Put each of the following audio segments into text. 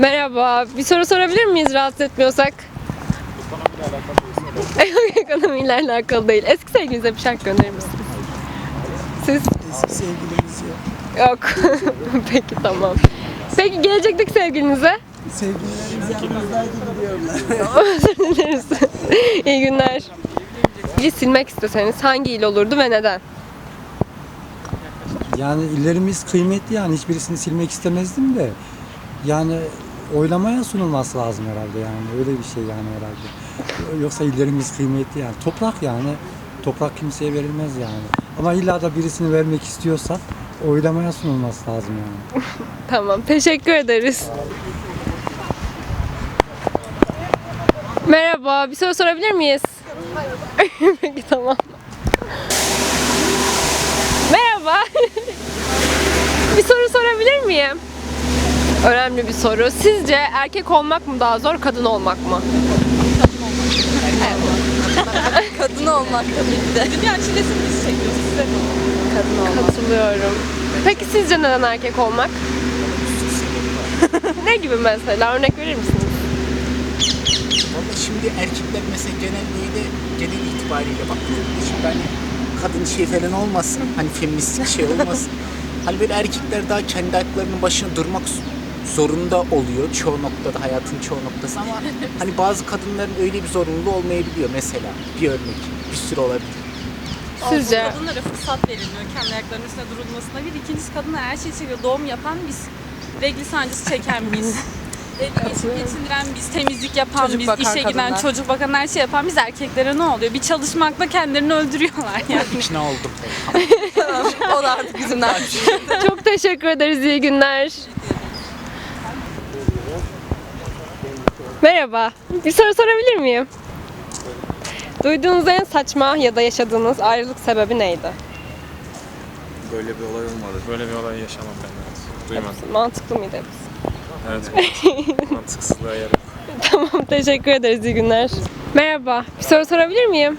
Merhaba. Bir soru sorabilir miyiz rahatsız etmiyorsak? Ekonomiyle alakalı değil. Eski sevgilinize bir şarkı gönderir misiniz? Siz? Eski sevgilimiz yok. Yok. Peki tamam. Peki gelecekteki sevgilinize? Sevgililerimiz yanımızdaydı gidiyorlar. Özür dileriz. İyi günler. İli silmek isteseniz hangi il olurdu ve neden? Yani illerimiz kıymetli yani hiçbirisini silmek istemezdim de. Yani oylamaya sunulması lazım herhalde yani öyle bir şey yani herhalde. Yoksa illerimiz kıymetli yani toprak yani toprak kimseye verilmez yani. Ama illa da birisini vermek istiyorsak oylamaya sunulması lazım yani. Tamam. Teşekkür ederiz. Merhaba. Bir soru sorabilir miyiz? Peki tamam. Merhaba. bir soru sorabilir miyim? Önemli bir soru. Sizce erkek olmak mı daha zor, kadın olmak mı? Kadın olmak tabii ki de. Dünya çilesini biz çekiyoruz. Size Kadın olmak. Katılıyorum. Peki sizce neden erkek olmak? ne gibi mesela? Örnek verir misiniz? Valla şimdi erkekler mesela genel böyle genel itibariyle baktığımda şimdi hani kadın şey falan olmasın hani feministik şey olmasın. hani böyle erkekler daha kendi ayaklarının başına durmak zorunda oluyor çoğu noktada hayatın çoğu noktası ama hani bazı kadınların öyle bir zorunluluğu olmayabiliyor mesela bir örnek bir sürü olabilir. Sizce? Kadınlara fırsat verilmiyor kendi ayaklarının üstünde durulmasına. Bir ikincisi kadınlar her şeyi çekiyor. Doğum yapan biz. Regli sancısı çeken biz. Geçim geçindiren biz, temizlik yapan Çocuk biz, bakan işe giden, kadınlar. çocuk bakan her şey yapan biz erkeklere ne oluyor? Bir çalışmakla kendilerini öldürüyorlar yani. İkna oldum. O da artık yüzünden. Çok teşekkür ederiz. İyi günler. Merhaba. Bir soru sorabilir miyim? Duyduğunuz en saçma ya da yaşadığınız ayrılık sebebi neydi? Böyle bir olay olmadı. Böyle bir olay yaşamam ben evet. Duymadım. Mantıklı mıydı hepsi? Evet. Mantıksızlığa yer yok. Tamam, teşekkür ederiz. İyi günler. Merhaba. Bir soru sorabilir miyim?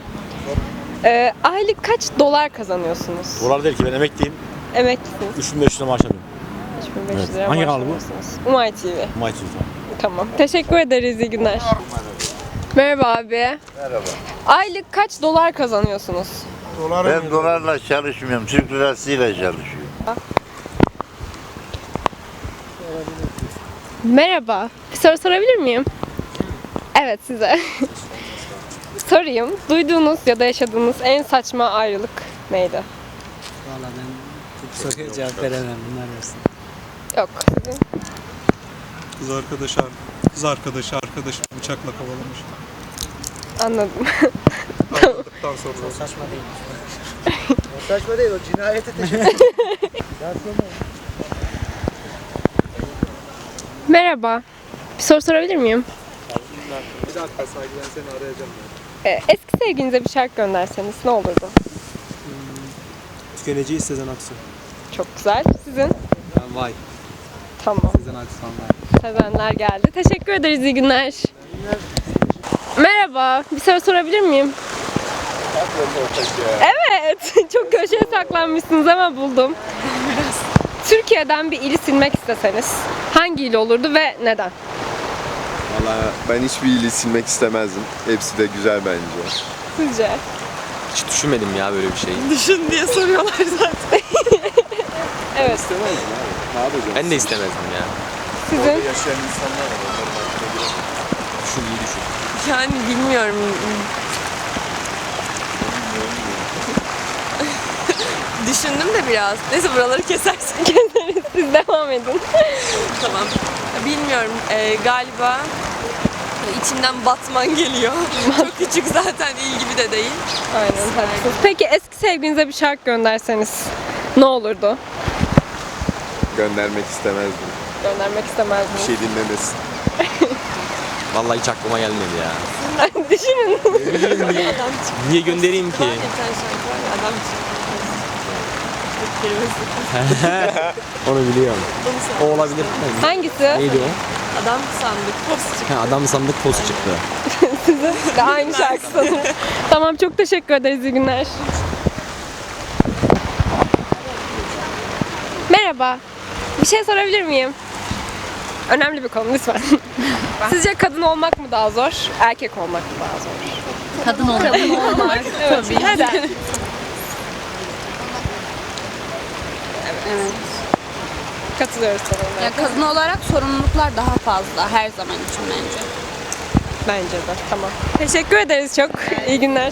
Ee, aylık kaç dolar kazanıyorsunuz? Dolar değil ki ben emekliyim. Emeklisiniz. 3500 lira maaş alıyorum. 3500 Evet. lira Hangi maaş kanal bu? alıyorsunuz. Umay TV. Maaş alıyorum. Tamam. Teşekkür ederiz. İyi günler. Merhaba abi. Merhaba. Aylık kaç dolar kazanıyorsunuz? Ben dolarla çalışmıyorum, Türk lirasıyla çalışıyorum. Merhaba. Bir soru sorabilir miyim? Evet size. Sorayım. Duyduğunuz ya da yaşadığınız en saçma ayrılık neydi? Valla ben bu soruya cevap veremem bunlar arasında. Yok. Sizin? Kız arkadaş kız arkadaşı arkadaşı bıçakla kovalamış. Anladım. Ayrıldıktan sonra Saçma değil. o saçma değil o cinayete teşekkür Merhaba. Bir soru sorabilir miyim? bir dakika saygıdan seni arayacağım Ee, eski sevginize bir şarkı gönderseniz ne olurdu? Tükenici Sezen Aksu. Çok güzel. Sizin? Vay. Tamam. Sizden Aksan var. Sevenler geldi. Teşekkür ederiz. İyi günler. Merhaba. Bir soru sorabilir miyim? Evet. Çok köşeye saklanmışsınız ama buldum. Türkiye'den bir ili silmek isteseniz hangi il olurdu ve neden? Valla ben hiçbir iyiliği silmek istemezdim. Hepsi de güzel bence. Sizce? Hiç düşünmedim ya böyle bir şey. Düşün diye soruyorlar zaten. Evet. Ne? Ben de istemezdim ya. Sizin? Yaşayan insanlar var. Onların hakkında biraz Düşün iyi düşün. Yani bilmiyorum. Düşündüm de biraz. Neyse buraları kesersin. Keseriz. Siz devam edin. tamam. Bilmiyorum. Ee, galiba içimden Batman geliyor. Çok küçük zaten il gibi de değil. Aynen haklısınız. Peki eski sevginize bir şarkı gönderseniz ne olurdu? Göndermek istemezdim. Göndermek Bir istemezdiniz. şey dinlemesin. Vallahi hiç aklıma gelmedi ya. Düşünün. Niye göndereyim ki? Bir var ya adam kelimesi. Onu biliyorum. O olabilir. Hangisi? Neydi o? Adam sandık. Post çıktı. Ha, adam sandık post çıktı. De aynı şarkı sanırım. tamam çok teşekkür ederiz. İyi günler. Merhaba. Bir şey sorabilir miyim? Önemli bir konu lütfen. Sizce kadın olmak mı daha zor, erkek olmak mı daha zor? Kadın olmak. Kadın olmak. Tabii. Neden? evet. Katılıyoruz sonunda. Ya kadın olarak sorumluluklar daha fazla her zaman için bence. Bence de. Tamam. Teşekkür ederiz çok. İyi günler.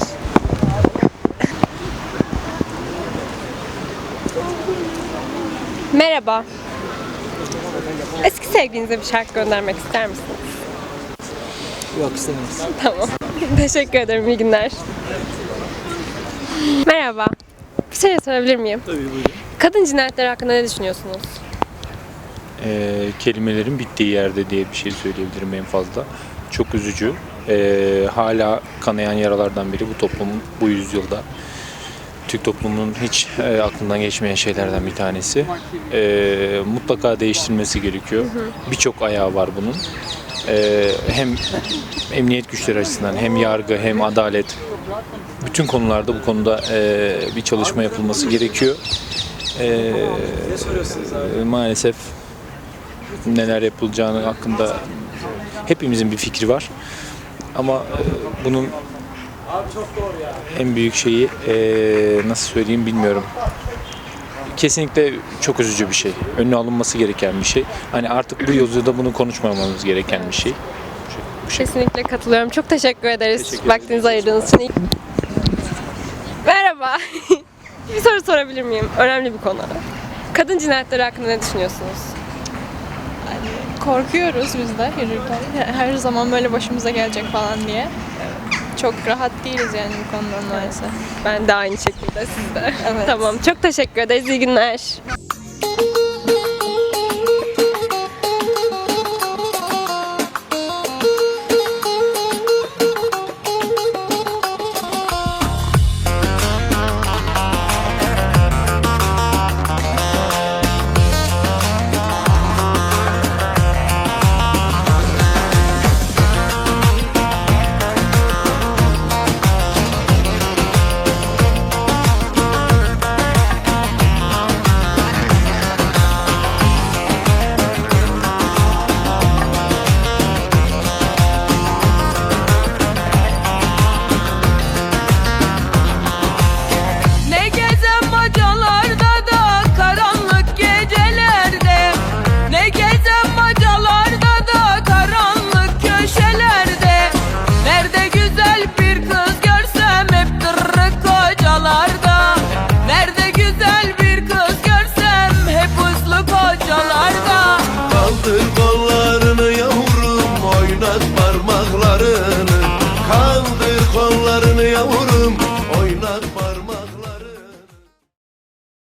Merhaba. Eski sevgilinize bir şarkı göndermek ister misiniz? Yok istemez. Tamam. Teşekkür ederim. İyi günler. Merhaba. Bir şey sorabilir miyim? Tabii buyurun. Kadın cinayetleri hakkında ne düşünüyorsunuz? Ee, kelimelerin bittiği yerde diye bir şey söyleyebilirim en fazla. Çok üzücü. Ee, hala kanayan yaralardan biri bu toplumun bu yüzyılda. Türk toplumunun hiç e, aklından geçmeyen şeylerden bir tanesi. Ee, mutlaka değiştirilmesi gerekiyor. Birçok ayağı var bunun. Ee, hem emniyet güçleri açısından hem yargı hem adalet bütün konularda bu konuda e, bir çalışma yapılması gerekiyor. Ee, maalesef neler yapılacağını hakkında hepimizin bir fikri var. Ama e, bunun en büyük şeyi e, nasıl söyleyeyim bilmiyorum. Kesinlikle çok üzücü bir şey. Önüne alınması gereken bir şey. Hani artık bu yüzyılda bunu konuşmamamız gereken bir şey. Bu şey. Kesinlikle katılıyorum. Çok teşekkür ederiz Teşekkür vaktinizi ayırdığınız için. Merhaba. bir soru sorabilir miyim? Önemli bir konu. Kadın cinayetleri hakkında ne düşünüyorsunuz? korkuyoruz biz de yürürken. Her zaman böyle başımıza gelecek falan diye. Çok rahat değiliz yani bu konudan maalesef. Ben de aynı şekilde siz de. Evet. Tamam. Çok teşekkür ederiz. İyi günler.